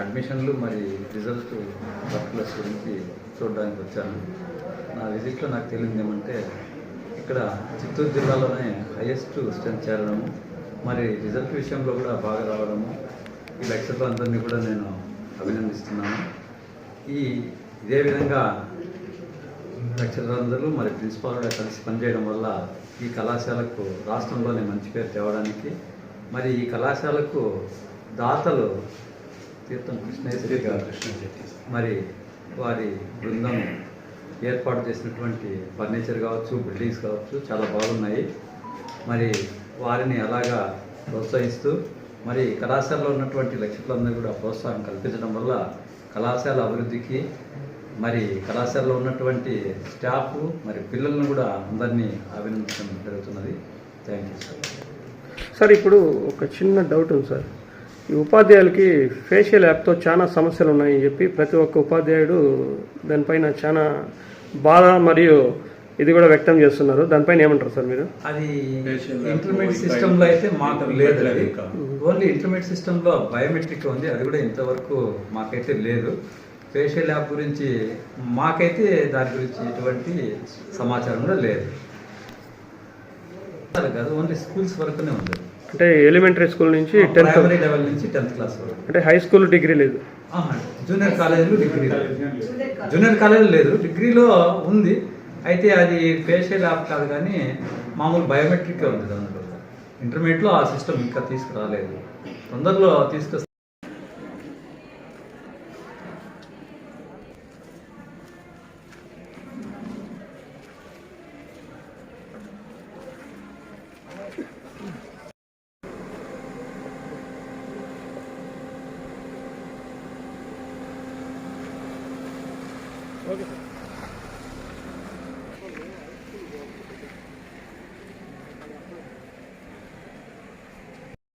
అడ్మిషన్లు మరి result circulars గురించి చూడడానికి వచ్చాను. నా విజిట్లో నాకు తెలియదు ఏమంటే ఇక్కడ చిత్తూరు జిల్లాలోనే హైయెస్ట్ స్ట్రెంత్ చేరడము మరి రిజల్ట్ విషయంలో కూడా బాగా రావడము ఈ లెక్చర్లందరినీ కూడా నేను అభినందిస్తున్నాను. ఈ ఇదే విధంగా లెక్చరర్లందరూ మరి ప్రిన్సిపాల్ కూడా కలిసి పనిచేయడం వల్ల ఈ కళాశాలకు రాష్ట్రంలోనే మంచి పేరు తేవడానికి మరి ఈ కళాశాలకు దాతలు తీర్థం కృష్ణేశ్వరి గారు. మరి వారి బృందం ఏర్పాటు చేసినటువంటి ఫర్నిచర్ కావచ్చు బిల్డింగ్స్ కావచ్చు చాలా బాగున్నాయి. మరి వారిని అలాగా ప్రోత్సహిస్తూ మరి కళాశాలలో ఉన్నటువంటి లెక్చర్లందరూ కూడా ప్రోత్సాహం కల్పించడం వల్ల కళాశాల అభివృద్ధికి మరి కళాశాలలో ఉన్నటువంటి స్టాఫ్ మరి పిల్లలను కూడా అందరినీ అభినందించడం జరుగుతున్నది. Thank you sir. సార్ ఇప్పుడు ఒక చిన్న డౌట్ ఉంది సార్. ఈ ఉపాధ్యాయులకి ఫేషియల్ యాప్తో చాలా సమస్యలు ఉన్నాయని చెప్పి ప్రతి ఒక్క ఉపాధ్యాయుడు దానిపైన చాలా బాధ మరియు ఇది కూడా వ్యక్తం చేస్తున్నారు. దానిపైన ఏమంటారు సార్ మీరు? అది ఇంటర్మీడియట్ సిస్టంలో అయితే మాకు Internet లేదు అది. ఓన్లీ ఇంటర్మీడియట్ సిస్టంలో బయోమెట్రిక్ ఉంది. అది కూడా ఇంతవరకు మాకైతే లేదు. ఫేషియల్ యాప్ గురించి మాకైతే దాని గురించి ఎటువంటి సమాచారం కూడా లేదు. కాదు ఓన్లీ స్కూల్స్ వరకునే ఉంది. అంటే ఎలిమెంటరీ స్కూల్ నుంచి టెన్త్ ప్రైమరీ లెవెల్ నుంచి టెన్త్ క్లాస్ వరకు. అంటే హై స్కూల్ డిగ్రీ లేదు. ఆహా, జూనియర్ కాలేజీలో డిగ్రీ లేదు. జూనియర్ కాలేజీలో లేదు. డిగ్రీలో ఉంది. అయితే అది ఫేషియల్ యాప్ కాదు కానీ మామూలు బయోమెట్రిక్ ఉంది దాంట్లో. ఇంటర్మీడియట్లో ఆ సిస్టమ్ ఇంకా తీసుకురాలేదు. తొందరలో తీసుకొస్తే ఓకే సార్